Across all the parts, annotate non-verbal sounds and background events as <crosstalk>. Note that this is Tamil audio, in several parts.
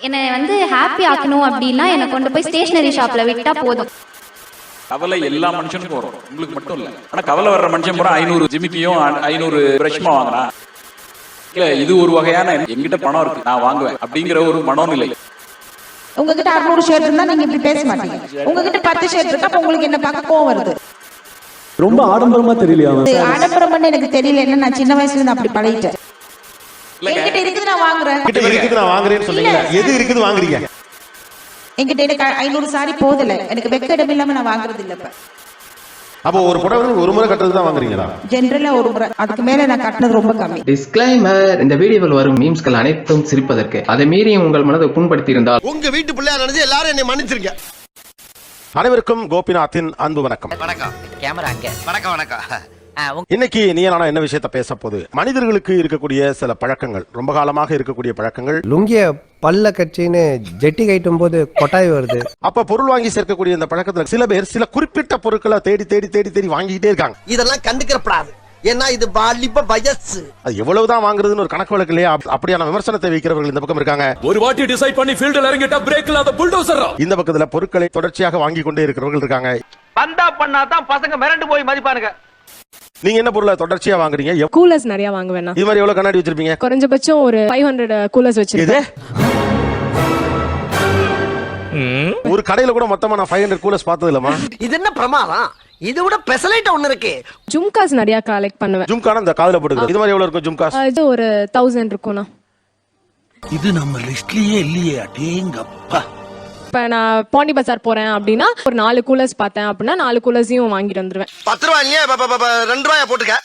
என்னை வந்து ஹாப்பி ஆக்கணும் அப்படின்னா என்னை கொண்டு போய் ஸ்டேஷனரி ஷாப்ல விட்டா போதும். கவலை எல்லா மனுஷனுக்கும் வரும். உங்களுக்கு மட்டும் இல்ல. ஆனா கவலை வர்ற மனுஷன் பூரா ஐநூறு ஜிமிக்கியும் ஐநூறு பிரஷ்மா வாங்கினா இல்ல இது ஒரு வகையான என்கிட்ட பணம் இருக்கு நான் வாங்குவேன் அப்படிங்கிற ஒரு மனோநிலை. உங்ககிட்ட அறுநூறு ஷர்ட் இருந்தா நீங்க இப்படி பேச மாட்டீங்க. உங்ககிட்ட பத்து இருக்கா அப்ப உங்களுக்கு என்ன பார்க்க கோவம் வருது? ரொம்ப ஆடம்பரமா தெரியலையா இது ஆடம்பரம்னு எனக்கு தெரியல என்ன நான் சின்ன வயசுல இருந்து அப்படி பழகிட்டேன். என்கிட்ட இருக்குது நான் வாங்குறேன். கிட்ட இருக்குது நான் வாங்குறேன்னு சொன்னீங்களா எது இருக்குது வாங்குறீங்க? என்கிட்ட எனக்கு ஐநூறு சாரி போதில்ல எனக்கு வெக்க இடம் இல்லாம நான் வாங்குறது இல்ல இப்ப. அப்போ ஒரு புடவை ஒரு முறை கட்டுறது தான் வாங்குறீங்களா? ஜென்ரலா ஒரு முறை. அதுக்கு மேல நான் கட்டினது ரொம்ப கம்மி. டிஸ்க்ளைமர் இந்த வீடியோவில் வரும் மீம்ஸ்கள் அனைத்தும் சிரிப்பதற்கு. அதை மீறி உங்கள் மனதை புண்படுத்தி இருந்தால் உங்க வீட்டு பிள்ளையா நினைச்சு எல்லாரும் என்னை மன்னிச்சிருங்க. அனைவருக்கும் கோபிநாத்தின் அன்பு வணக்கம். வணக்கம். கேமரா அங்க. வணக்கம் வணக்கம். இன்னைக்கு நீ நானா என்ன விஷயத்த பேச போகுது மனிதர்களுக்கு இருக்கக்கூடிய சில பழக்கங்கள் ரொம்ப காலமாக இருக்கக்கூடிய பழக்கங்கள். லுங்கிய பல்ல கட்சின்னு ஜெட்டி கட்டும் போது கொட்டாய் வருது. அப்ப பொருள் வாங்கி சேர்க்கக்கூடிய இந்த பழக்கத்துல சில பேர் சில குறிப்பிட்ட பொருட்களை தேடி தேடி தேடி தேடி வாங்கிக்கிட்டே இருக்காங்க. இதெல்லாம் கண்டுக்கிறப்படாது. ஏன்னா இது வாலிப வயசு. அது எவ்வளவுதான் வாங்குறதுன்னு ஒரு கணக்கு வழக்கு இல்லையா? அப்~ அப்படியான விமர்சனத்தை வைக்கிறவர்கள் இந்த பக்கம் இருக்காங்க. ஒரு வாட்டி டிசைட் பண்ணி ஃபீல்டில் இறங்கிட்டா பிரேக் இல்லாத புல்டோசர் இந்த பக்கத்துல பொருட்களை தொடர்ச்சியாக வாங்கி கொண்டே இருக்கிறவர்கள் இருக்காங்க. பந்தா பண்ணா தான் பசங்க மிரண்டு போய் மதிப்பானுங்க. நீங்க என்ன பொருளை தொடர்ச்சியா வாங்குறீங்க? கூலர்ஸ் நிறைய வாங்குவேன் நான் இது மாதிரி எவ்வளவு கண்ணாடி வச்சிருப்பீங்க? குறைஞ்சபட்சம் ஒரு ஃபைவ் ஹண்ட்ரட் கூலர்ஸ் வச்சிருக்கேன். ஒரு கடையில கூட மொத்தமா நான் ஃபைவ் ஹண்ட்ரட் கூலர்ஸ் பார்த்தது இல்லமா இது என்ன பிரமாதம்? இது விட பெசலைட் ஒண்ணு இருக்கு. ஜும்காஸ் நிறைய கலெக்ட் பண்ணுவேன். ஜும்கான இந்த காதுல போட்டுக்கிறது. இது மாதிரி எவ்வளவு இருக்கும் ஜும்காஸ் இது ஒரு தௌசண்ட் இருக்கும்ண்ணா. இது நம்ம லிஸ்ட்லயே இல்லையே அடேங்கப்பா. இப்ப நான் பாண்டி பஜார் போறேன் அப்படின்னா ஒரு நாலு கூலர்ஸ் பார்த்தேன் அப்படின்னா நாலு கூலர்ஸையும் வாங்கிட்டு வந்துருவேன். பத்து ரூபாய் இல்லையா? ரெண்டு ரூபாயா போட்டுக்க.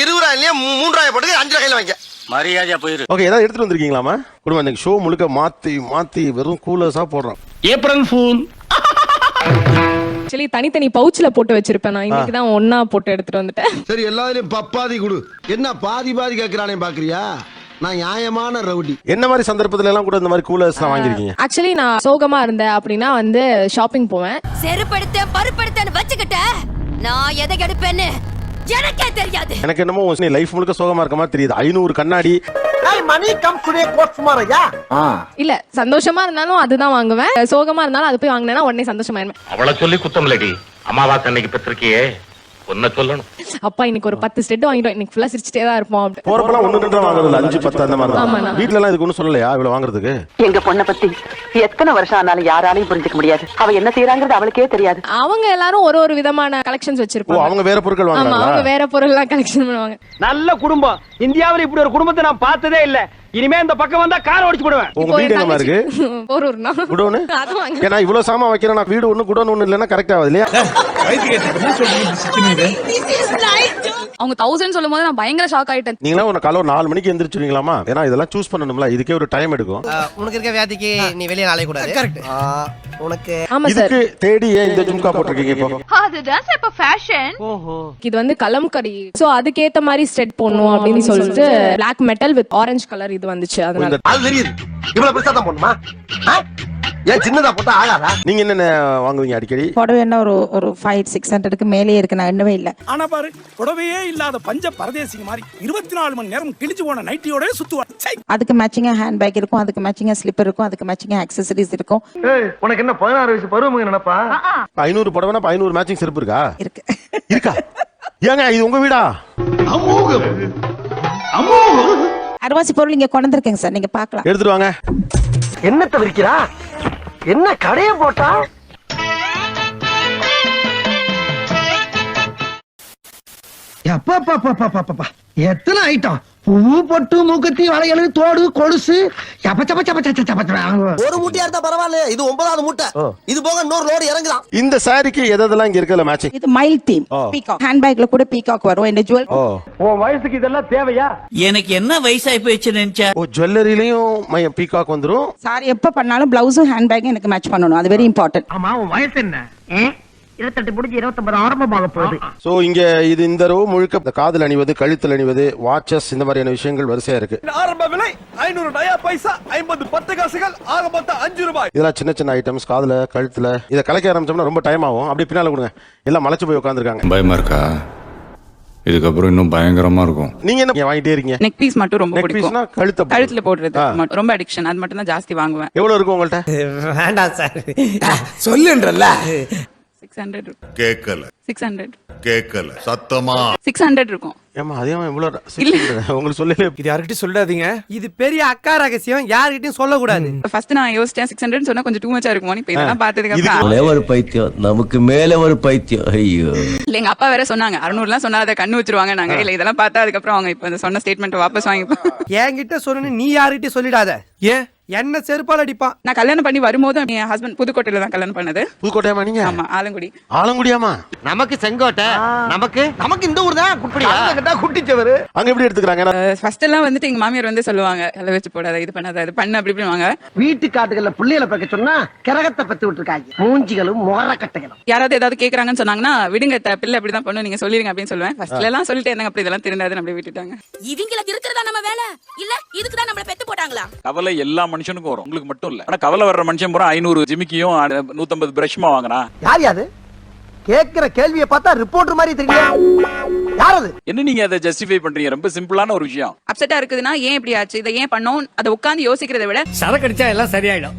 இருபது ரூபாய் இல்லையா? மூணு ரூபாயா போட்டுக்க. அஞ்சு ரூபாயில வாங்க மரியாதையா போயிரு. ஓகே ஏதாவது எடுத்துட்டு வந்திருக்கீங்களாமா குடும்பம் இன்னைக்கு ஷோ முழுக்க மாத்தி மாத்தி வெறும் கூலர்ஸா போடுறோம். ஏப்ரல் ஃபூல் ஆக்சுவலி தனித்தனி பவுச்ல போட்டு வச்சிருப்பேன் நான். இன்னைக்கு தான் ஒன்னா போட்டு எடுத்துட்டு வந்துட்டேன். சரி எல்லாரும் பப்பாதி கொடு. என்ன பாதி பாதி கேக்குறானே பாக்குறியா? நான் நியாயமான ரவுடி. என்ன மாதிரி சந்தர்ப்பத்துல எல்லாம் கூட இந்த மாதிரி கூலர்ஸ் எல்லாம் வாங்கிருக்கீங்க ஆக்சுவலி நான் சோகமா இருந்தேன் அப்படின்னா வந்து ஷாப்பிங் போவேன். செருப்படுத்த பருப்படுத்தன்னு வச்சுக்கிட்ட நான் எதை எடுப்பேன்னு எனக்கே தெரியாது. எனக்கு என்னமோ நீ லைஃப் முழுக்க சோகமா இருக்க மாதிரி தெரியுது. ஐநூறு கண்ணாடி. இல்ல சந்தோஷமா இருந்தாலும் அதுதான் வாங்குவேன். சோகமா இருந்தாலும் அது போய் வாங்கினேன்னா உடனே சந்தோஷமாயிருவேன். அவளை சொல்லி குத்தம் இல்லடி. அம்மாவாக்கு அன்னைக்கு பெற்றிருக்கியே உன்னை சொல்லணும். அப்பா இன்னைக்கு ஒரு பத்து ஸ்டெட் வாங்கிட்டோம். இன்னைக்கு ஃபுல்லா சிரிச்சிட்டே தான் இருப்போம். அப்படி. போறப்பெல்லாம் ஒண்ணு ரெண்டு வாங்குறது. இல்ல அஞ்சு பத்து அந்த மாதிரி. தான். வீட்ல எல்லாம் இதுக்கு ஒன்றும் சொல்லலையா? இவ்வளவு வாங்குறதுக்கு? எங்க பொண்ணை பத்தி எத்தனை வருஷம் ஆனாலும் யாராலையும் புரிஞ்சுக்க முடியாது. அவ என்ன செய்யறாங்கிறது அவளுக்கே தெரியாது. அவங்க எல்லாரும் ஒரு ஒரு விதமான கலெக்ஷன்ஸ் ஓ வச்சிருப்பாங்க அவங்க வேற பொருட்கள் ஆமா அவங்க வேற பொருள் எல்லாம் கலெக்ஷன் பண்ணுவாங்க. நல்ல குடும்பம். இந்தியாவில் இப்படி ஒரு குடும்பத்தை நான் பார்த்ததே இல்ல. இனிமே இந்த பக்கம் வந்தா கார் ஓடிச்சு போடுவேன். உங்க வீடு என் எங்க இருக்கு? தங்கச்சி- ஒரு ஊர்னா குடோனு <laughs> ஏன்னா இவ்வளவு சாமான் வைக்கிறேன் நான் வீடு ஒண்ணு குடோன் ஒண்ணு இல்லைன்னா கரெக்ட் ஆகுது இல்லையா? அவங்க தௌசண்ட் சொல்லும் போது நான் பயங்கர ஷாக் ஆயிட்டேன். நீங்களா ஒரு காலை ஒரு நாலு மணிக்கு எந்திரிச்சிருவீங்களாமா ஏன்னா இதெல்லாம் சூஸ் பண்ணணும்ல இதுக்கே ஒரு டைம் எடுக்கும். உனக்கு இருக்க வியாதிக்கு நீ வெளியே நாளை கூடாது. கரெக்ட் உனக்கு ஆமா சார் இதுக்கு தேடி ஏன் இந்த ஜும்கா போட்டிருக்கீங்க இப்போ? அதுதான் சார் இப்ப ஃபேஷன் இது வந்து கலம்கரி சோ அதுக்கேத்த மாதிரி ஸ்டெட் போடணும் அப்படின்னு சொல்லிட்டு black metal with orange colour இது வந்துச்சு. அதனால அது தெரியுது. இவ்வளவு பெருசா தான் போடணுமா? ஏன் சின்னதா போட்டா ஆகாதா? நீங்க என்னென்ன வாங்குவீங்க அடிக்கடி? புடவை என்ன ஒரு ஒரு ஃபைவ் சிக்ஸ் ஹண்ட்ரடுக்கு மேலேயே இருக்கு. நான் எண்ணவே இல்லை. ஆனா பாரு புடவையே இல்லாத பஞ்ச பரதேசிங்க மாதிரி இருபத்தி நாலு மணி நேரம் கிழிச்சு போன நைட்டியோட சுத்துவான் சை. அதுக்கு மேட்சிங்கா ஹேண்ட் பேக் இருக்கும் அதுக்கு மேட்சிங்கா ஸ்லிப்பர் இருக்கும் அதுக்கு மேட்சிங்கா ஆக்சசரிஸ் இருக்கும். உனக்கு என்ன பதினாறு வயசு பருவம் நினைப்பா? ஐநூறு புடவைனா ஐநூறு மேட்சிங் செருப்பு இருக்கா? இருக்கு. இருக்கா? ஏங்க இது உங்க வீடா? அருவாசி பொருள் இங்க கொண்டு வந்திருக்கேங்க சார். நீங்க பார்க்கலாம். எடுத்துட்டு வாங்க. என்னத்த விற்கிறா என்ன கடைய போட்டா? எத்தனை ஐட்டம் பூ பொட்டு மூக்கத்தி வளையல் தோடு கொலுசு. சப்ப சப்ப சப்ப சப்ப சப்ப ஒரு மூட்டையா இருந்தா பரவாயில்ல இது ஒன்பதாவது மூட்டை. இது போக இன்னொரு லோடு இறங்கலாம் இந்த சாரிக்கு எதெல்லாம் இங்க இருக்கல மேட்சிங் இது மைல் தீம். பீகாக் ஹேண்ட் பேக்ல கூட பீகாக் வரும். இந்த ஜுவல் ஓ உன் வயசுக்கு இதெல்லாம் தேவையா? எனக்கு என்ன வயசாகி போயிடுச்சு நினைச்சா? ஓ ஜுவல்லரிலையும் பீகாக் வந்துரும். சாரி எப்ப பண்ணாலும் பிளவுஸும் ஹேண்ட் பேக்கும் எனக்கு மேட்ச் பண்ணணும். அது வெரி இம்பார்ட்டன்ட் ஆமா உன் வயசு என்ன? இருபத்தெட்டு முடிஞ்சு இருபத்தொன்பது ஆரம்பமாக போகுது. சோ இங்க இது இந்த ரோ முழுக்க காதில் அணிவது கழுத்தில் அணிவது வாட்சஸ் இந்த மாதிரியான விஷயங்கள் வரிசையா இருக்கு. ஆரம்ப விலை ஐநூறு நயா பைசா ஐம்பது பத்து காசுகள் ஆக மொத்தம் அஞ்சு ரூபாய். இதெல்லாம் சின்ன சின்ன ஐட்டம்ஸ் காதுல கழுத்துல. இதை கலைக்க ஆரம்பிச்சோம்னா ரொம்ப டைம் ஆகும். அப்படியே பின்னால கொடுங்க. எல்லாம் மலைச்சு போய் உட்காந்துருக்காங்க பயமா இருக்கா? இதுக்கப்புறம் இன்னும் பயங்கரமா இருக்கும். நீங்க என்ன வாங்கிட்டே இருக்கீங்க? நெக் பீஸ் மட்டும் ரொம்ப நெக் பிடிக்கும். பீஸ்னா கழுத்த கழுத்துல போடுறது. ரொம்ப அடிக்ஷன் அது மட்டும் தான் ஜாஸ்தி வாங்குவேன். எவ்வளவு இருக்கும் உங்கள்ட்ட? <laughs> வேண்டாம் சார். சொல்லுன்றல்ல. சிக்ஸ் ஹண்ட்ரட் கேட்கல சிக்ஸ் ஹண்ட்ரட் கேட்கல சத்தமா? சிக்ஸ் ஹண்ட்ரட் இருக்கும். ஏமா அதே இவ்வளவு உங்களுக்கு சொல்லல இது யார்கிட்டயும் சொல்லாதீங்க. இது பெரிய அக்கா ரகசியம். யார்கிட்டயும் சொல்லக்கூடாது. ஃபர்ஸ்ட் நான் யோசிச்சேன் சிக்ஸ் ஹண்ட்ரட் சொன்னா கொஞ்சம் டூ மச்சா இருக்குமோ இப்போ இதெல்லாம் பார்த்ததுக்கு அப்புறம் ஒரு பைத்தியம். நமக்கு மேல ஒரு பைத்தியம். ஐயோ. இல்ல எங்க அப்பா வேற சொன்னாங்க. அறுநூறுலாம் சொன்னா அதை கண்ணு வச்சிருவாங்க நாங்க. இல்ல இதெல்லாம் பார்த்தா அதுக்கப்புறம் அவங்க இப்போ இந்த சொன்ன ஸ்டேட்மெண்ட் வாபஸ் வாங்கி என்கிட்ட சொன்னு நீ யார்கிட்டயும் சொல்லிடாத. ஏன்? என்ன செருப்பால் அடிப்பான்? நான் கல்யாணம் பண்ணி வரும்போது என் ஹஸ்பண்ட் புதுக்கோட்டையில தான் கல்யாணம் பண்ணது. புதுக்கோட்டையாமா நீங்க? ஆமா ஆலங்குடி. ஆலங்குடியாமா நமக்கு செங்கோட்டை நமக்கு நமக்கு இந்த ஊர் தான் குட்டியா? குட்டிச்சவரு. அங்க எப்படி எடுத்துக்கிறாங்க? ஃபர்ஸ்ட் எல்லாம் வந்துட்டு எங்க மாமியார் வந்து சொல்லுவாங்க கலை வச்சு போடாத இது பண்ணாத இது பண்ணு அப்படி இப்படிவாங்க வீட்டு காட்டுகள்ல புள்ளையில பார்க்க சொன்னா கிரகத்தை பத்தி விட்டுருக்காங்க. மூஞ்சிகளும் முகர கட்டைகளும். யாராவது ஏதாவது கேக்குறாங்கன்னு சொன்னாங்கன்னா விடுங்க பிள்ளை அப்படிதான் பண்ணும் நீங்க சொல்லிருங்க அப்படின்னு சொல்லுவேன். ஃபர்ஸ்ட்ல எல்லாம் சொல்லிட்டு என்னங்க அப்படி இதெல்லாம் திருந்தாதுன்னு அப்படியே விட்டுட்டாங்க. இவங்கள திருத்துறதா நம்ம வேலை? இல்ல இதுக்கு தான் நம்மள பெத்து போட்டாங்களா? கவலை எல்லா மனுஷனுக்கும் வரும். உங்களுக்கு மட்டும் இல்ல. ஆனா கவலை வர்ற மனுஷன் பூரா ஐநூறு ஜிமிக்கியும் நூத்தம்பது பிரஷ்மா வாங்குறான் யார் யாது கேக்குற கேள்வியை பார்த்தா ரிப்போர்ட்டர் மாதிரி தெரியல யார் அது? என்ன நீங்க அதை ஜஸ்டிஃபை பண்றீங்க? ரொம்ப சிம்பிளான ஒரு விஷயம். அப்செட்டா இருக்குதுன்னா ஏன் இப்படி ஆச்சு? இதை ஏன் பண்ணோம்? அதை உட்காந்து யோசிக்கிறதை விட சரக்கு அடிச்சா எல்லாம் சரியாயிடும்.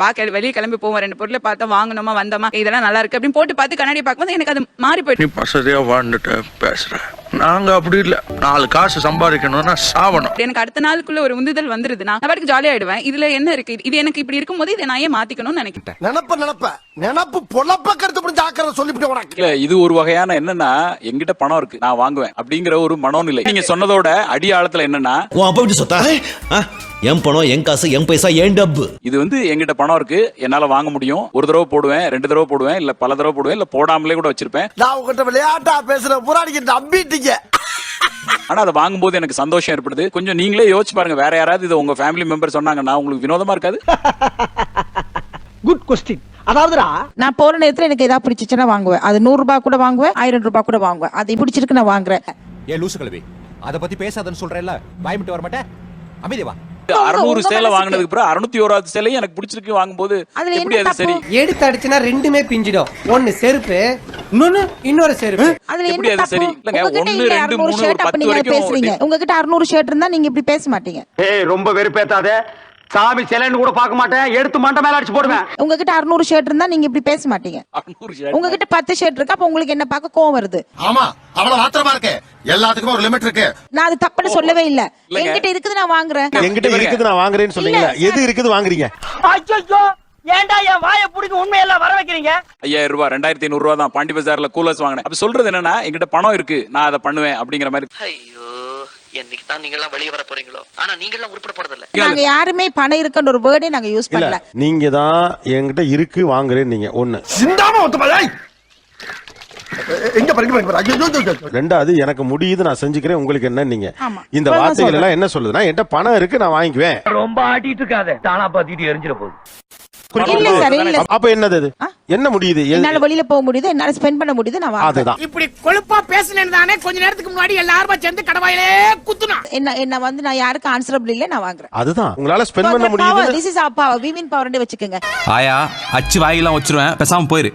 வா வெளியே கிளம்பி போவோம். ரெண்டு பொருளை பார்த்தா வாங்கணுமா வந்தோமா? இதெல்லாம் நல்லா இருக்கு அப்படின்னு போட்டு பார்த்து கண்ணாடி பார்க்கும்போது எனக்கு அது மாறி போயிட்டு வசதியா வாழ்ந்துட்டு பேசுற. நாங்க அப்படி இல்ல. நாலு காசு சம்பாதிக்கணும்னா சாவணும். எனக்கு அடுத்த நாளுக்குள்ள ஒரு உந்துதல் வந்துருது. நான் பாட்டுக்கு ஜாலியா ஆயிடுவேன். இதுல என்ன இருக்கு? இது எனக்கு இப்படி இருக்கும்போது இதை நான் ஏன் மாத்திக்கணும்னு நினைக்கிறேன். நினப்ப நினப்ப. நினப்பு பொழப்ப கருத்து புரிஞ்சு ஆக்கிறத சொல்லிவிட்டு உனக்கு. இல்ல இது ஒரு வகையான என்னன்னா எங்கிட்ட பணம் இருக்கு. நான் வாங்குவேன். அப்படிங்கிற ஒரு மனோநிலை. நீங்க சொன்னதோட அடி ஆழத்துல என்னன்னா உன் அப்பா இப்படி சொத்தா? என் பணம் என் காசு என் பைசா என் டப்பு. இது வந்து எங்கிட்ட பணம் இருக்கு. என்னால வாங்க முடியும். ஒரு தடவை போடுவேன் ரெண்டு தடவை போடுவேன் இல்ல பல தடவை போடுவேன் இல்ல போடாமலே கூட வச்சிருப்பேன். நான் உங்ககிட்ட விளையாட்டா பேசுற புறாடிக்கு நம்பிட்டீங்க ஆனா அதை வாங்கும்போது எனக்கு சந்தோஷம் ஏற்படுது. கொஞ்சம் நீங்களே யோசிச்சு பாருங்க. வேற யாராவது இது உங்க ஃபேமிலி மெம்பர் சொன்னாங்கன்னா உங்களுக்கு வினோதமா இருக்காது. குட் கொஸ்டின் அதாவதுடா நான் போற நேரத்துல எனக்கு ஏதாவது பிடிச்சிச்சுன்னா வாங்குவேன். அது நூறு ரூபாய் கூட வாங்குவேன் ஆயிரம் ரூபாய் கூட வாங்குவேன். அது பிடிச்சிருக்கு நான் வாங்குறேன். ஏ லூசு கலவி அத பத்தி பேசாதன்னு சொல்றேன்ல. பயமிட்டு வர மாட்டேன் அமைதிவா அறுநூறு சேலை வாங்கினதுக்கு அப்புறம் அறுநூத்தி ஓராவது சேலையும் எனக்கு பிடிச்சிருக்கு வாங்கும்போது எப்படி அது சரி? எடுத்து அடிச்சுனா ரெண்டுமே பிஞ்சிடும். ஒன்னு செருப்பு இன்னொன்னு? இன்னொரு செருப்பு. அதுல எப்படி அது சரி? இல்லங்க, இல்ல ரெண்டு, அறுநூறு மூணு, பத்து வரைக்கும் பேசுறீங்க. உங்ககிட்ட அறுநூறு ஷர்ட் இருந்தா நீங்க இப்படி பேச மாட்டீங்க. ஏய் ரொம்ப வெறுப்பேத்தாத. சாமி சிலைன்னு கூட பார்க்க மாட்டேன். எடுத்து மண்டை மேல அடிச்சு போடுவேன். உங்ககிட்ட அறுநூறு ஷர்ட் இருந்தா நீங்க இப்படி பேச மாட்டீங்க. உங்ககிட்ட பத்து ஷர்ட் இருக்கு? அப்ப உங்களுக்கு என்ன பார்க்க கோவம் வருது? ஆமா அவ்வளவு ஆத்திரமா இருக்கு. எல்லாத்துக்கும் ஒரு லிமிட் இருக்கு. நான் அது தப்புன்னு சொல்லவே இல்ல. என்கிட்ட இருக்குது நான் வாங்குறேன். என்கிட்ட இருக்குது நான் வாங்குறேன்னு சொன்னீங்களா இல்ல, எது இருக்குது வாங்குறீங்க? ஐயோ ஏன்டா என் வாயை பிடிக்க உண்மையெல்லாம் வர வைக்கிறீங்க? ஐயாயிரம் ரூபாய் ரெண்டாயிரத்தி ஐநூறு ரூபாய் தான். பாண்டி பஜார்ல கூலர்ஸ் வாங்கினேன். அப்ப சொல்றது என்னன்னா என்கிட்ட பணம் இருக்கு நான் அதை பண்ணுவேன் அப்படிங்கிற மாதிரி. ஐயோ. என்னைக்கு தான் நீங்க எல்லாம் வெளியே வர போறீங்களோ? ஆனா நீங்க எல்லாம் உருப்பட போறதில்ல. நாங்க யாருமே பணம் இருக்குன்ற ஒரு வேர்டே நாங்க யூஸ் இல்ல பண்ணல. நீங்க தான் என்கிட்ட இருக்கு வாங்குறேன் நீங்க. ஒண்ணு. சிந்தாம ரெண்டாவது எனக்கு முடியுது நான் செஞ்சுக்கிறேன். உங்களுக்கு என்ன நீங்க. இந்த வார்த்தைகள். எல்லாம் என்ன சொல்லுதுன்னா என்கிட்ட பணம் இருக்கு நான் வாங்கிக்குவேன். ரொம்ப ஆட்டிட்டு இருக்காத. தானா பாத்திட்டு எரிஞ்சிட போகுது. இல்ல சார் இல்ல அப்ப என்னது அது? என்ன முடியுது? என்னால வெளியில போக முடியுது என்னால ஸ்பெண்ட் பண்ண முடியுது நான் அதுதான். இப்படி கொழுப்பா பேசினேன் தானே கொஞ்ச நேரத்துக்கு முன்னாடி எல்லாரும் சேர்ந்து கடவாயிலே குத்துனா. என்ன என்ன வந்து நான் யாருக்கும் ஆன்சரபிள் இல்ல நான் வாங்குறேன். அதுதான். உங்களால ஸ்பெண்ட் பண்ண முடியுது திஸ் இஸ் பவர் விவின் பவர் வச்சுக்கோங்க. ஆயா அச்சு வாயிலாம் வச்சிருவேன் பேசாம போயிரு.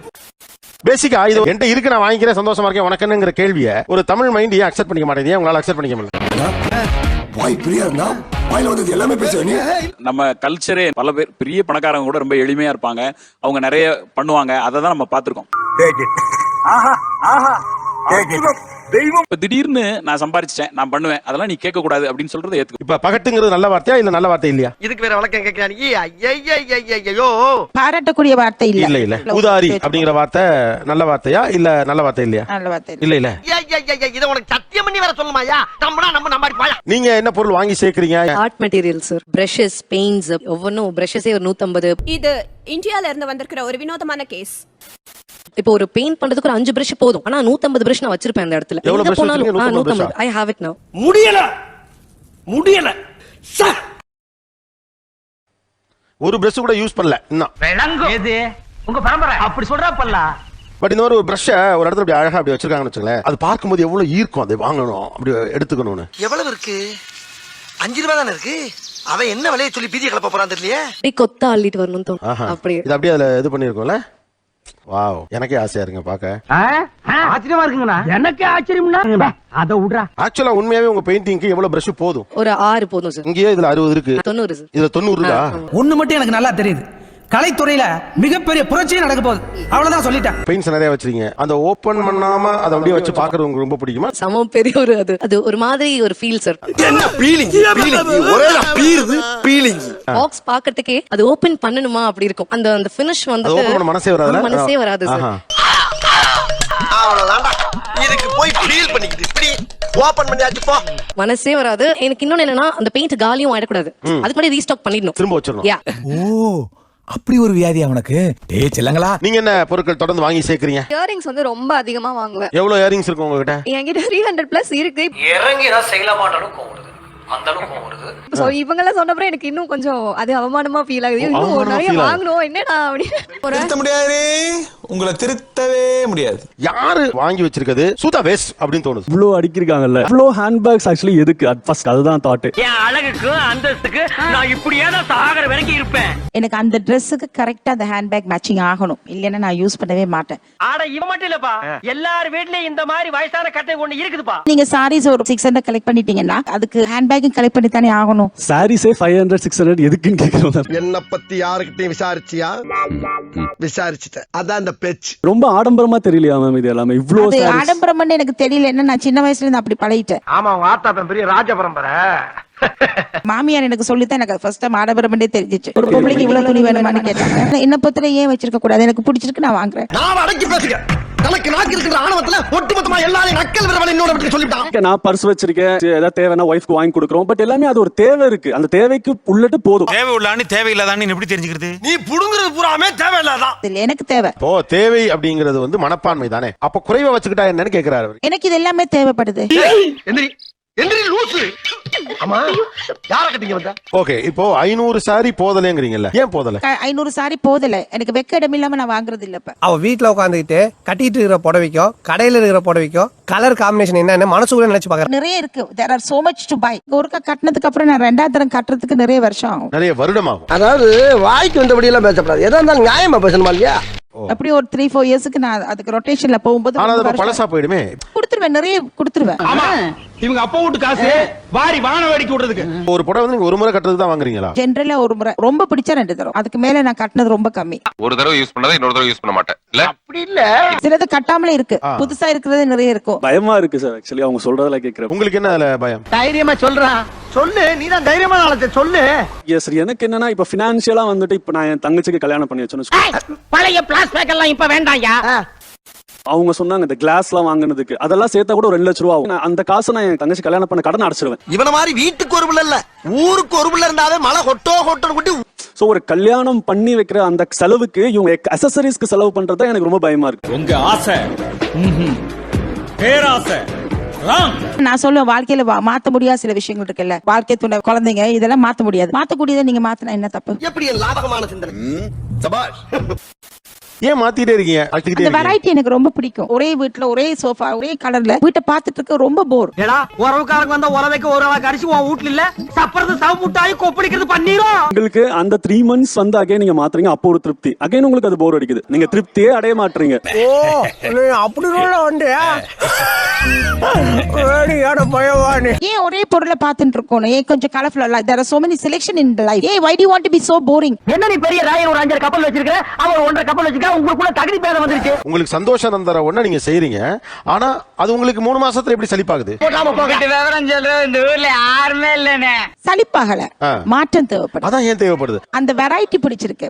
பேசிக்கா இது என்கிட்ட இருக்கு நான் வாங்கிக்கிறேன் சந்தோஷமா இருக்கேன் உனக்கு என்னங்கிற கேள்வியை ஒரு தமிழ் மைண்ட் ஏன் அக்செப்ட் பண்ணிக்க மாட்டேங்குது? உங்களால அக்செப்ட் பண்ணிக்க முடியல? வாயில வந்தது எல்லாமே பேசுவ நீ. நம்ம கல்ச்சரே பல பேர் பெரிய பணக்காரங்க கூட ரொம்ப எளிமையா இருப்பாங்க. அவங்க நிறைய பண்ணுவாங்க. அதை தான் நம்ம பார்த்திருக்கோம். இப்ப திடீர்னு நான் சம்பாரிச்சிட்டேன் நான் பண்ணுவேன். அதெல்லாம் நீ கேட்க கூடாது அப்படின்னு சொல்றது ஏத்துக்க. இப்ப பகட்டுங்கிறது நல்ல வார்த்தையா இல்ல நல்ல வார்த்தை இல்லையா? இதுக்கு வேற வழக்கம் கேட்கிறாங்க ஐயோ பாராட்டக்கூடிய வார்த்தை இல்ல. இல்ல இல்ல. உதாரி அப்படிங்கிற வார்த்தை நல்ல வார்த்தையா இல்ல நல்ல வார்த்தை இல்லையா? நல்ல வார்த்தை இல்ல. இல்ல இத உனக்கு சத்தியம் பண்ணி வேற சொல்லுமாயா நம்மனா நம்ம நம்பாடி பாயா? நீங்க என்ன பொருள் வாங்கி சேர்க்கறீங்க? Art material sir brushes paints ஒவ்வொன்றும் பிரஷஸே ஒரு நூத்தம்பது. இது இந்தியால இருந்து வந்திருக்கிற ஒரு வினோதமான கேஸ் இப்போ ஒரு பெயிண்ட் பண்றதுக்கு ஒரு அஞ்சு பிரஷ் போதும். ஆனா நூத்தம்பது பிரஷ் நான் வச்சிருப்பேன் அந்த இடத்துல. எவ்வளவு எங்க? போனாலும் 150 நூத்தம்பது ஐ ஹாவ் இட் நவ் முடியல! முடியல! ஒரு பிரஷ் கூட யூஸ் பண்ணல. இன்னும் உங்க பரம்பரை. அப்படி சொல்றா பல்லா பட் இந்த மாதிரி ஒரு பிரஷ்ஷை ஒரு இடத்துல அப்படி அழகா அப்படி வச்சிருக்காங்கன்னு வச்சுங்களேன் அது பார்க்கும்போது எவ்வளவு ஈர்க்கும் அதை வாங்கணும் அப்படி எடுத்துக்கணும்னு. எவ்வளவு இருக்கு? அஞ்சு ரூபா தானே இருக்கு? அவன் என்ன விலையை சொல்லி பீதியை கிளப்ப போறான் தெரியலையே? அப்படியே கொத்தா அள்ளிட்டு வரணும் தோணும். அப்படியே. இது அப்படியே அதுல இது பண்ணிருக்கோம்ல வாவ். எனக்கே ஆசையா இருங்க பாக்க ஆச்சரியமா இருக்குங்கண்ணா. எனக்கு ஆச்சரியம்னா அதை விடுறா. ஆக்சுவலா உண்மையாவே உங்க பெயிண்டிங்க்கு எவ்வளவு பிரஷ் போதும்? ஒரு ஆறு போதும் சார் இங்கேயே இதுல அறுபது இருக்கு. தொண்ணூறு சார் இதுல தொண்ணூறு ஒண்ணு மட்டும் எனக்கு நல்லா தெரியுது. கலைத்துறையில மிகப்பெரிய புரட்சியே நடக்க போகுது. அவ்வளவுதான் சொல்லிட்டேன். பெயிண்ட்ஸ் நிறைய வச்சிருக்கீங்க. அந்த ஓபன் பண்ணாம அதை அப்படியே வச்சு பாக்குறது உங்களுக்கு ரொம்ப பிடிக்குமா? சமம் பெரிய ஒரு அது. அது ஒரு மாதிரி ஒரு ஃபீல் சார் என்ன பீலிங் பீலிங் ஒரே பீருது பீலிங் பாக்ஸ் பாக்குறதுக்கே அது ஓபன் பண்ணணுமா? அப்படி இருக்கும். அந்த அந்த ஃபினிஷ் வந்து ஓபன் பண்ண மனசே வராதுல? மனசே வராது சார். அவ்வளவுதான்டா. இதுக்கு போய் ஃபீல் பண்ணிக்கிட்டு இப்படி ஓபன் பண்ணியாச்சு போ. மனசே வராது. எனக்கு இன்னொன்னு என்னன்னா அந்த பெயிண்ட் காலியும் ஆயிடக்கூடாது. அதுக்கு முன்னாடி ரீஸ்டாக் பண்ணிடணும். திரும்ப வச்சிடணும். யா ஓ. அப்படி ஒரு வியாதியா உனக்கு டேய் செல்லங்களா. நீங்க என்ன பொருட்கள் தொடர்ந்து வாங்கி சேர்க்கறீங்க? இயரிங்ஸ் வந்து ரொம்ப அதிகமா வாங்குவேன். எவ்வளவு இயரிங்ஸ் இருக்கு உங்ககிட்ட? என்கிட்ட த்ரீ ஹண்ட்ரட் பிளஸ் இருக்கு. இறங்கி தான் செய்யலாமான்ற அளவுக்கு வருது. அந்த அளவுக்கு வருது. <laughs> சோ இவங்க எல்லாம் சொன்னப்பறம் எனக்கு இன்னும் கொஞ்சம் அது அவமானமா ஃபீல் ஆகுது. இன்னும் நிறைய. வாங்கணும். என்னடா அப்படின்னு. முடியாது. உங்களை திருத்தவே முடியாது. யாரு வாங்கி வச்சிருக்கிறது? சுதா வேஸ்ட் அப்படின்னு தோணுது. இவ்வளோ அடிக்கிருக்காங்கல்ல. இவ்வளோ ஹேண்ட்பேக்ஸ் ஆக்சுவலி எதுக்கு? அட் ஃபர்ஸ்ட் அதுதான் தாட் என் அழகுக்கு அந்தஸ்துக்கு நான் இப்படியே தான் சாகர வரைக்கும் இருப்பேன். எனக்கு அந்த ட்ரெஸ்ஸுக்கு கரெக்டா அந்த ஹேண்ட்பேக் மேட்சிங் ஆகணும். இல்லைன்னா நான் யூஸ் பண்ணவே மாட்டேன். ஆட இவ மட்டும் இல்லப்பா. எல்லார் வீட்லயும் இந்த மாதிரி வயசான கட்டை ஒண்ணு இருக்குதுப்பா. நீங்க சாரீஸ் ஒரு சிக்ஸ் ஹண்ட்ரட் கலெக்ட் பண்ணிட்டீங்கன்னா அதுக்கு ஹேண்ட்பேக்கும் கலெக்ட் பண்ணி தானே ஆகணும். சாரீஸே ஃபைவ் ஹண்ட்ரட் சிக்ஸ் ஹண்ட்ரட் எதுக்குன்னு கேட்குறோம் என்ன பத்தி யாருக்கிட்டையும் விசாரிச்சியா? விசாரிச்சுட்டேன். அதான் அந்த பேச்சு ரொம்ப ஆடம்பரமா தெரியலையா மேம் இது எல்லாமே? இவ்வளோ அது sarees. ஆடம்பரம்னு எனக்கு தெரியல. என்ன நான் சின்ன வயசுல இருந்து அப்படி பழகிட்டேன். ஆமா உங்க ஆத்தா பெரிய ராஜ பரம்பரை. <laughs> மாமியார் எனக்கு சொல்லித்தான் எனக்கு ஃபர்ஸ்ட் டைம் ஆடம்பரம்னே தெரிஞ்சிச்சு. ஒரு பொம்பளைக்கு இவ்வளவு துணி வேணுமான்னு கேட்டாங்க. என்ன பொத்துல ஏன் வச்சிருக்க கூடாது? எனக்கு பிடிச்சிருக்கு நான் வாங்குறேன். நான் அடக்கி பேசுங்க. தனக்கு நாக்கு இருக்கிற ஆணவத்துல ஒட்டுமொத்தமா எல்லாரையும் நக்கல் விரவலை சொல்லிட்டான் Okay, நான் பர்ஸ் வச்சிருக்கேன். சரி, ஏதாவது தேவைன்னா ஒய்ஃப்க்கு வாங்கி கொடுக்குறோம். பட் எல்லாமே அது ஒரு தேவை இருக்கு. அந்த தேவைக்கு உள்ளட்டு போதும். தேவை உள்ளான்னு தேவையில்லாதான்னு எப்படி தெரிஞ்சுக்கிறது? நீ புடுங்குறது பூராமே தேவையில்லாதான். இதுல எனக்கு தேவை. இப்போ தேவை அப்படிங்கிறது வந்து மனப்பான்மை தானே அப்ப குறைவா வச்சுக்கிட்டா என்னன்னு கேக்குறாரு. எனக்கு இது எல்லாமே தேவைப்படுது. எந்திரி லூசு? ஆமா. யார கட்டிங்க வந்த ஓகே இப்போ ஐநூறு சாரி போதலைங்கிறீங்கல்ல. ஏன் போதல? ஐநூறு சாரி போதல. எனக்கு வெக்க இடம் இல்லாம நான் வாங்குறது இல்ல இப்ப. அவ வீட்ல உட்காந்துக்கிட்டு கட்டிட்டு இருக்கிற புடவைக்கும் கடையில இருக்கிற புடவைக்கும் கலர் காம்பினேஷன் என்னன்னு மனசுக்குள்ள நினைச்சு பாக்குறேன் நிறைய இருக்கு. There are so much to buy ஒருக்கா கட்டினதுக்கு அப்புறம் நான் ரெண்டாவது தரம் கட்டுறதுக்கு நிறைய வருஷம் ஆகும். நிறைய வருடமாகும். அதாவது வாய்க்கு வந்தபடி எல்லாம் பேசப்படாது. எதா இருந்தாலும் நியாயமா பேசணுமா இல்லையா? அப்படி ஒரு த்ரீ ஃபோர் இயர்ஸ்க்கு நான் அதுக்கு ரொட்டேஷன்ல போகும்போது பழசா போயிடுமே. கொடுத்துருவேன் நிறைய கொடுத்துருவேன். இவங்க அப்பா வீட்டு காசு வாரி வான வேடிக்கை விடுறதுக்கு. ஒரு புடவை வந்து நீங்க ஒரு முறை கட்டுறது தான் வாங்குறீங்களா? ஜென்ரலா ஒரு முறை. ரொம்ப பிடிச்சா ரெண்டு தரம் அதுக்கு மேல நான் கட்டினது ரொம்ப கம்மி. ஒரு தடவை யூஸ் பண்ணாத இன்னொரு தடவை யூஸ் பண்ண மாட்டேன். இல்ல? அப்படி இல்ல. சிலது கட்டாமலே இருக்கு. புதுசா இருக்கிறது நிறைய இருக்கும். பயமா இருக்கு சார் ஆக்சுவலி அவங்க சொல்றதுல கேட்கிறேன் உங்களுக்கு என்ன அதுல பயம்? தைரியமா சொல்றான் சொல்லு நீ தான் தைரியமா நாளத்தை சொல்லு. எஸ் எனக்கு என்னன்னா இப்ப பினான்சியலா வந்துட்டு இப்ப நான் என் தங்கச்சிக்கு கல்யாணம் பண்ணி வச்சேன்னு. பழைய பிளாஸ்பேக் எல்லாம் இப்ப வேண்டாம்யா அவங்க சொன்னாங்க இந்த கிளாஸ் எல்லாம் வாங்குனதுக்கு. அதெல்லாம் சேர்த்தா கூட ஒரு ரெண்டு லட்ச ரூபா ஆகும். அந்த காசை நான் என் தங்கச்சி கல்யாணம் பண்ண கடன் அடைச்சிருவேன். இவன மாதிரி வீட்டுக்கு ஒரு பிள்ளை இல்ல. ஊருக்கு ஒரு பிள்ளை இருந்தாவே மழை கொட்டோ கொட்டோ கொட்டி சோ ஒரு கல்யாணம் பண்ணி வைக்கிற அந்த செலவுக்கு இவங்க அசசரிஸ்க்கு செலவு பண்றது எனக்கு ரொம்ப பயமா இருக்கு. உங்க ஆசை. பேராசை. நான் சொல்லுவேன் வாழ்க்கையில மாத்த முடியாத சில விஷயங்கள் இருக்குல்ல. வாழ்க்கை துணை குழந்தைங்க இதெல்லாம் மாத்த முடியாது. மாத்தக்கூடியதை நீங்க மாத்தினா என்ன தப்பு? எப்படி லாபகமான சிந்தனை? சபாஷ். ஏன் மாத்திட்டே இருக்கீங்க? அந்த இருக்கீங்க. வெரைட்டி எனக்கு ரொம்ப பிடிக்கும். ஒரே வீட்ல ஒரே சோஃபா ஒரே கலர்ல வீட்டை பார்த்துட்டு இருக்க ரொம்ப போர் ஏடா உறவுக்காரங்க வந்தா உறவைக்கு ஒரு அளவுக்கு அரிசி உன் வீட்டுல இல்ல? சப்பறது சவ முட்டாய் கொப்பளிக்கிறது பண்ணிரும் உங்களுக்கு அந்த த்ரீ மந்த்ஸ் வந்து அகைன் நீங்க மாத்துறீங்க அப்போ ஒரு திருப்தி. அகைன் உங்களுக்கு அது போர் அடிக்குது. நீங்க திருப்தியே அடைய மாட்டீங்க ஓ நீ அப்படி சொல்ல வண்டியா பயவானு ஏன் ஒரே பொருளை பார்த்துட்டு இருக்கணும்? ஏன் கொஞ்சம் கலர்ஃபுல்லா there are so many selection in life a why do want to be so boring என்ன நீ பெரிய ராயன் ஒரு அஞ்சரை கப்பல் வச்சிருக்க அவன் ஒன்றரை கப்பல் வச்சிருக்க உங்களுக்குள்ள தகுதி பேதம் வந்துருச்சு. உங்களுக்கு சந்தோஷம் தர ஒண்ண நீங்க செய்றீங்க. ஆனா அது உங்களுக்கு மூணு மாசத்துல எப்படி சலிப்பாகுது? விவரம் சொல்றது இந்த ஊர்ல யாருமே இல்லனே சலிப்பாகல. மாற்றம் தேவைப்படும் அதான் ஏன் தேவைப்படுது? அந்த வெரைட்டி பிடிச்சிருக்கு.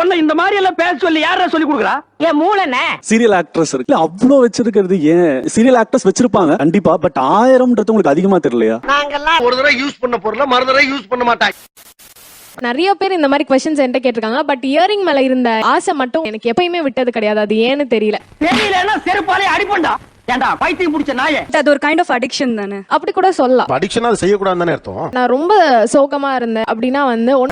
உன்னை இந்த மாதிரி எல்லாம் பேச சொல்லி யாரா சொல்லி கொடுக்குறா? என் மூளைனே சீரியல் ஆக்ட்ரஸ் இருக்கு. அவ்வளவு வச்சிருக்கிறது ஏன்? சீரியல் ஆக்ட்ரஸ் வச்சிருப்பாங்க கண்டிப்பா பட் ஆயிரம்ன்றது உங்களுக்கு அதிகமா தெரியலையா? நாங்கெல்லாம் ஒரு தடவை யூஸ் பண்ண பொருளை மறு தடவை யூஸ் பண்ண மாட்டாங்க நிறைய பேர் இந்த மாதிரி கொஸ்டின்ஸ் என்கிட்ட கேட்டிருக்காங்க. பட் இயரிங் மேல இருந்த ஆசை மட்டும் எனக்கு எப்பயுமே விட்டது கிடையாது. அது ஏன்னு தெரியல. தெரியலன்னா செருப்பாலே அடிப்பண்டா. ஏண்டா பைத்தியம் பிடிச்ச நாயே? அது ஒரு கைண்ட் ஆஃப் அடிக்ஷன் தானே? அப்படி கூட சொல்லலாம். அடிக்ஷனா அதை தானே அர்த்தம்? நான் ரொம்ப சோகமா இருந்தேன். அப்படின்னா வந்து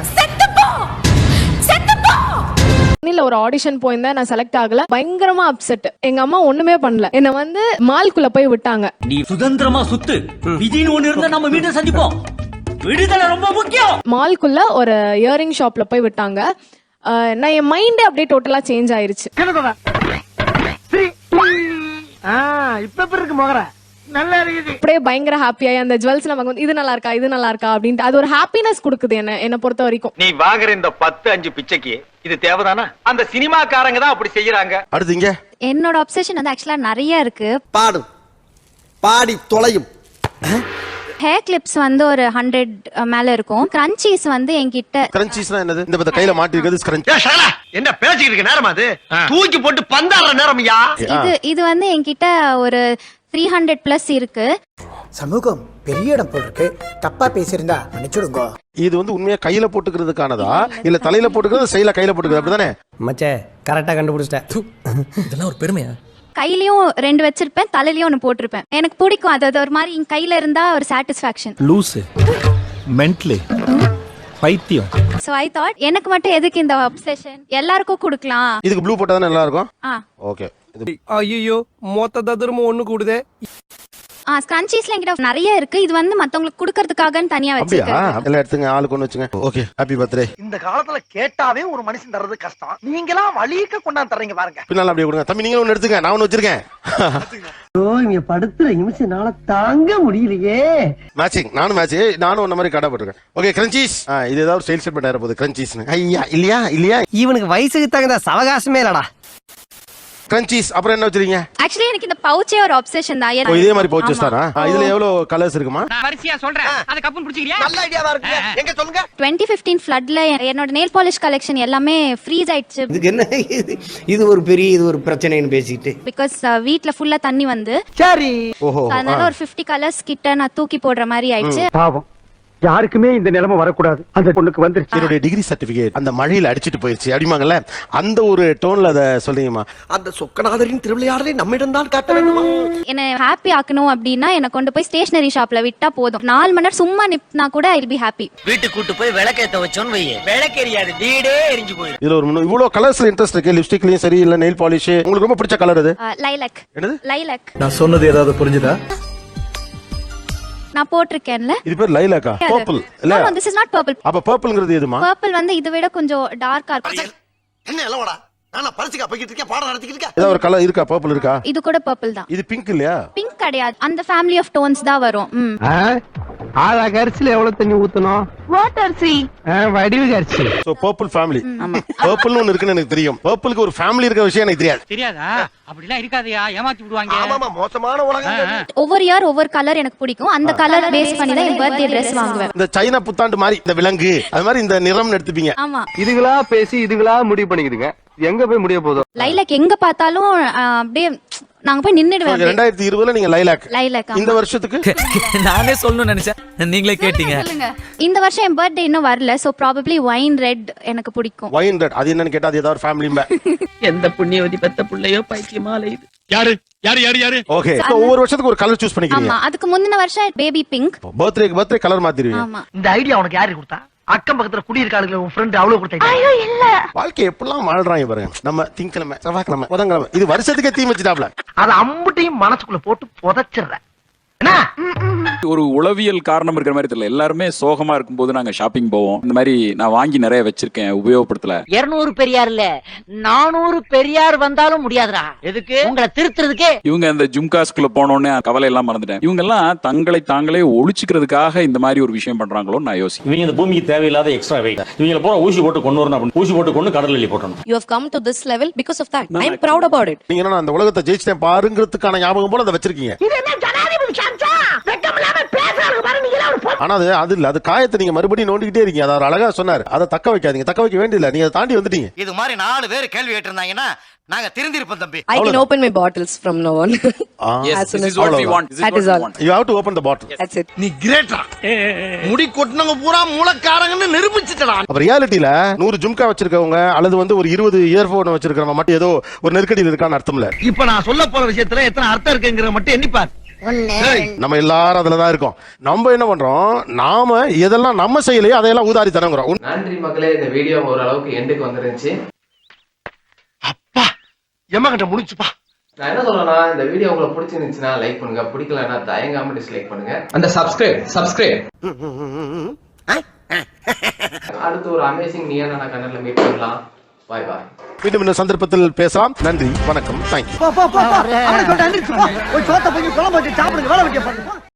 இல்ல ஒரு ஆடிஷன் போயிருந்தேன். நான் செலக்ட் ஆகல. பயங்கரமா அப்செட் எங்க அம்மா ஒண்ணுமே பண்ணல. என்ன வந்து மால்குள்ள போய் விட்டாங்க. நீ சுதந்திரமா சுத்து. விதின்னு ஒண்ணு இருந்தா நம்ம மீண்டும் சந்திப்போம். விடுதலை ரொம்ப முக்கியம். மால்குள்ள ஒரு இயரிங் ஷாப்ல போய் விட்டாங்க. நான் என் மைண்டே அப்படியே டோட்டலா சேஞ்ச் ஆயிருச்சு. இப்ப எப்படி இருக்கு முகர? நல்லா இருக்குது. அப்படியே பயங்கர ஹாப்பியாயி அந்த ஜுவல்ஸ் நமக்கு வந்து இது நல்லா இருக்கா இது நல்லா இருக்கா அப்படின்ட்டு அது ஒரு ஹாப்பினஸ் கொடுக்குது என்ன என்னை பொறுத்த வரைக்கும். நீ வாங்குற இந்த பத்து அஞ்சு பிச்சைக்கு இது தேவைதானா? அந்த சினிமாக்காரங்க தான் அப்படி செய்யறாங்க. அடுத்து இங்க. என்னோட அப்சஷன் வந்து ஆக்சுவலா நிறைய இருக்கு. பாடும் பாடி தொலையும். ஹேர் கிளிப்ஸ் வந்து ஒரு ஹண்ட்ரட் மேல இருக்கும். கிரன்ச்சீஸ் வந்து என்கிட்ட கிரன்ச்சீஸ்னா என்னது? இந்த பத்த கையில மாட்டி இருக்கிறது ஸ்க்ரன்ச் என்ன பேசிக்கிட்டு இருக்க நேரமா அது? தூக்கி போட்டு பந்தாடுற நேரம்யா இது இது வந்து என்கிட்ட ஒரு த்ரீ ஹண்ட்ரட் பிளஸ் இருக்கு. சமூகம் பெரிய இடம் போல் இருக்கு தப்பா பேசியிருந்தா மன்னிச்சுடுங்க. இது வந்து உண்மையா கையில போட்டுக்கிறதுக்கானதா? இல்ல தலையில போட்டுக்கிறது செயல கையில போட்டுக்கிறது? அப்படிதானே? மச்சே கரெக்டா கண்டுபிடிச்சிட்டேன். இதெல்லாம் ஒரு பெருமையா? கையிலயும் ரெண்டு வச்சிருப்பேன் தலையிலயும் ஒன்னு போட்டிருப்பேன். எனக்கு பிடிக்கும். அது அது ஒரு மாதிரி என் கையில இருந்தா ஒரு சாட்டிஸ்பாக்சன் லூசு மென்ட்லி பைத்தியம். சோ ஐ தாட் எனக்கு மட்டும் எதுக்கு இந்த அப்சஷன் எல்லாருக்கும் கொடுக்கலாம். இதுக்கு ப்ளூ போட்டா தானே நல்லா இருக்கும் ஆ. ஓகே ஐயோ மொத்த ததுரமும் ஒண்ணு கூடுதே. ஸ்க்ரன்ச்சீஸ்ல என்கிட்ட நிறைய இருக்கு. இது வந்து மத்தவங்களுக்கு கொடுக்கறதுக்காகன்னு தனியா அப்படியா? வச்சிருக்கேன் எல்லாம் எடுத்துங்க ஆளுக்கு ஒண்ணு வச்சுங்க. ஓகே. ஹாப்பி பர்த்டே இந்த காலத்துல கேட்டாவே ஒரு மனுஷன் தர்றது கஷ்டம். நீங்களா வழிக்க கொண்டாந்து தர்றீங்க பாருங்க. பின்னால அப்படியே கொடுங்க. தம்பி நீங்க ஒண்ணு எடுத்துங்க. நான் ஒண்ணு வச்சிருக்கேன். ஓ இங்க படுத்துற நிமிஷம்னால தாங்க முடியலையே. மேட்சிங் நானும் மேட்ச் நானும் ஒன்ன மாதிரி கடை போட்டிருக்கேன். ஓகே கிரன்ச்சீஸ் இது ஏதாவது ஒரு சேல் செட் ஆயிர போகுது கிரன்ச்சீஸ் ஐயா இல்லையா? இல்லையா? இவனுக்கு வயசுக்கு தகுந்த சவகாசமே இல்லடா. கிரன்ச்சீஸ் அப்புறம் என்ன வச்சிருக்கீங்க? ஆக்சுவலி எனக்கு இந்த பவுச்சே ஒரு அப்சஷன் தான். ஓ, இதே மாதிரி பவுச்சஸ் தானா? ஆ, இதுல எவ்வளவு கலர்ஸ் இருக்குமா? வரிசையா சொல்றேன். அது கப்புன்னு பிடிச்சிக்கிறியா? நல்ல ஐடியாவா இருக்கு எங்க சொல்லுங்க? டுவெண்ட்டி ஃபிஃப்டீன் ஃபிளட்ல என்னோட நெயில் பாலிஷ் கலெக்ஷன் எல்லாமே ஃப்ரீஸ் ஆயிடுச்சு. இதுக்கு என்ன இது? இது ஒரு பெரிய இது ஒரு பிரச்சனைன்னு பேசிட்டு பிகாஸ் வீட்ல ஃபுல்லா தண்ணி வந்து. சரி. ஓஹோ அதனால ஒரு 50 கலர்ஸ் கிட்ட நான் தூக்கி போடுற மாதிரி ஆயிடுச்சு. பாவம். யாருக்குமே இந்த நிலைமை வரக்கூடாது. அந்த பொண்ணுக்கு வந்துருச்சு. என்னுடைய டிகிரி சர்டிபிகேட் அந்த மழையில அடிச்சிட்டு போயிருச்சு. அப்படிமாங்கல்ல அந்த ஒரு டோன்ல அத சொல்றீங்கம்மா. அந்த சொக்கநாதரின் திருவிளையாடலை நம்மிடம் தான் காட்ட வேண்டுமா? என்ன ஹாப்பி ஆக்கணும் அப்படின்னா என்ன கொண்டு போய் ஸ்டேஷனரி ஷாப்ல விட்டா போதும். நாலு மணி நேரம் சும்மா நிப்னா கூட ஐ பி ஹாப்பி வீட்டுக்கு கூட்டு போய் விளக்கேத்த வச்சோன்னு வை விளக்கெரியாது வீடே எரிஞ்சு போயிடும் இதுல ஒரு மூணு- இவ்வளவு கலர்ஸ்ல இன்ட்ரெஸ்ட் இருக்கு. லிப்ஸ்டிக்லயும் சரி இல்ல நெயில் பாலிஷ் உங்களுக்கு ரொம்ப பிடிச்ச கலர் அது லைலக் என்னது? லைலக் நான் சொன்னது ஏதாவது புரிஞ்சுதா? நான் போட்டிருக்கேன்ல. இது பேர் லைலாக்கா? பர்பிள் இல்ல திஸ் இஸ் நாட் பர்பிள் அப்ப பர்பிள்ங்கிறது எதுமா? பர்பிள் வந்து இதை விட கொஞ்சம் டார்க்கா இருக்கும். என்ன எல்லவடா நான் பரிசுக்கா போய்கிட்டு இருக்கேன் பாடம் நடத்திக்கிட்டு இருக்கேன். ஏதாவது ஒரு கலர் இருக்கா? பர்பிள் இருக்கா? இது கூட பர்பிள் தான். இது பிங்க் இல்லையா? பிங்க் கிடையாது. அந்த ஃபேமிலி ஆஃப் டோன்ஸ் தான் வரும். ஆளா கரிசில எவ்வளவு தண்ணி ஊத்தணும்? வாட்டர் சி வடிவு கரிசி சோ பர்பிள் ஃபேமிலி பர்பிள்னு ஒன்னு இருக்குன்னு எனக்கு தெரியும். பர்பிளுக்கு ஒரு ஃபேமிலி இருக்கிற விஷயம் எனக்கு தெரியாது. தெரியாதா? அப்படிலாம் இருக்காதயா? ஏமாத்தி விடுவாங்க. ஆமாமா மோசமான உலகம் ஒவ்வொரு இயர் ஒவ்வொரு கலர் எனக்கு பிடிக்கும். அந்த கலர் பேஸ் பண்ணி தான் என் பர்த்டே ட்ரெஸ் வாங்குவேன். இந்த சைனா புத்தாண்டு மாதிரி இந்த விலங்கு அது மாதிரி இந்த நிறம்னு எடுத்துப்பீங்க. ஆமா. இதுகளா பேசி இதுகளா முடிவு பண்ணிக்குதுங்க. எங்க போய் முடிய போதும் லைலக் எங்க பார்த்தாலும் அப்படியே நாங்க போய் அப்படியே. ரெண்டாயிரத்தி இருபதுல நீங்க லைலாக். லைலக் இந்த வருஷத்துக்கு? <laughs> நானே சொல்லணும்னு நினைச்சேன். நீங்களே கேட்டீங்க. இந்த வருஷம் என் பர்த்டே இன்னும் வரல சோ ப்ராபப்ளி ஒயின் ரெட் எனக்கு பிடிக்கும். ஒயின் ரெட் அது என்னன்னு கேட்டா அது ஏதாவது ஃபேமிலி எந்த புண்ணியவதி பெத்த புள்ளையோ பைத்தியமா அலையுது யாரு? யாரு யாரு யாரு? ஓகே ஒவ்வொரு வருஷத்துக்கு ஒரு கலர் சூஸ் பண்ணிக்கிறீங்க. ஆமா அதுக்கு முந்தின வருஷம் பேபி பிங்க் பர்த்டேக்கு பர்த்டே கலர் மாத்திருவீங்க ஆமா. இந்த ஐடியா உனக்கு யாரு கொடுத்தா? அக்கம் பக்கத்துல குடியிருக்காளுங்க உன் ஃப்ரெண்ட் அவ்வளவு கொடுத்தா ஐயோ இல்ல. வாழ்க்கை எப்படிலாம் வாழ்றாங்க பாருங்க. நம்ம திங்கக்கிழமை செவ்வாய்க்கிழமை புதன்கிழமை இது வருஷத்துக்கே தீ வச்சுட்டாப்ல. அத அம்புட்டையும் மனசுக்குள்ள போட்டு புதைச்சிடுற என்ன ஒரு உளவியல் காரணம் இருக்கிற மாதிரி தெரியல. எல்லாருமே சோகமா இருக்கும்போது நாங்க ஷாப்பிங் போவோம். இந்த மாதிரி நான் வாங்கி நிறைய வச்சிருக்கேன் உபயோகப்படுத்தல. இருநூறு பெரியார் இல்ல நானூறு பெரியார் வந்தாலும் முடியாதுடா. எதுக்கு? உங்களை திருத்துறதுக்கே. இவங்க இந்த ஜும்காஸ்குள்ள போனோடனே கவலை எல்லாம் மறந்துட்டேன். இவங்க எல்லாம் தங்களை தாங்களே ஒழிச்சுக்கிறதுக்காக இந்த மாதிரி ஒரு விஷயம் பண்றாங்களோன்னு நான் யோசிக்கிறேன். இவங்க இந்த பூமிக்கு தேவையில்லாத எக்ஸ்ட்ரா வெயிட் இவங்க போற ஊசி போட்டு கொண்டு வரணும் அப்படின்னு. ஊசி போட்டு கொண்டு கடல் எள்ளி போட்டணும். You have come to this level because of that I am proud about it நீங்க என்ன அந்த உலகத்தை ஜெயிச்சிட்டேன் பாருங்கிறதுக்கான ஞாபகம் போல அதை வச்சிருக்கீங்க. இது என்ன ஜனாதிபதி பாரு ஆனா அது அது இல்ல அது காயத்தை நீங்க மறுபடியும் நோண்டிக்கிட்டே இருக்கீங்க. அதை அழகா சொன்னார். அதை தக்க வைக்காதீங்க தக்க வைக்க வேண்டியதில்ல. நீங்க அதை தாண்டி வந்துட்டீங்க. இது மாதிரி நாலு பேர் கேள்வி கேட்டிருந்தாங்கன்னா நாங்க திருந்திருப்போம் தம்பி. I can open my bottles from no one want. This is That what is we all. want. You have to open the bottle that's it நீ கிரேட்டா. முடி கொட்டினவங்க பூரா மூலக்காரங்கன்னு நிரூபிச்சுட்டா அப்ப ரியாலிட்டியில நூறு ஜும்கா வச்சிருக்கவங்க அல்லது வந்து ஒரு இருபது இயர்போன் வச்சிருக்கிறவங்க மட்டும் ஏதோ ஒரு நெருக்கடியில் இருக்கான்னு அர்த்தம் இல்ல இப்ப நான் சொல்ல போற விஷயத்துல எத்தனை அர்த்தம் இருக்குங்கிற மட்டும் எண்ணிப்பார். நம்ம எல்லாரும் அதுலதான் இருக்கோம். நம்ம என்ன பண்றோம்? நாம எதெல்லாம் நம்ம செய்யலையோ அதையெல்லாம் ஊதாரி தரங்குறோம் நன்றி மக்களே இந்த வீடியோ ஓரளவுக்கு எண்டுக்கு வந்துருந்துச்சு. அப்பா எம்மா கிட்ட முடிச்சுப்பா. நான் என்ன சொல்றேன்னா இந்த வீடியோ உங்களுக்கு பிடிச்சிருந்துச்சுன்னா லைக் பண்ணுங்க. பிடிக்கலன்னா தயங்காம டிஸ்லைக் பண்ணுங்க. அந்த சப்ஸ்கிரைப் சப்ஸ்கிரைப் அடுத்து ஒரு அமேசிங் நீயா நான் கண்ணல மீட் பண்ணலாம். பாய் பாய் மீண்டும் இன்னும் சந்தர்ப்பத்தில் பேசலாம். நன்றி வணக்கம். தேங்க்யூ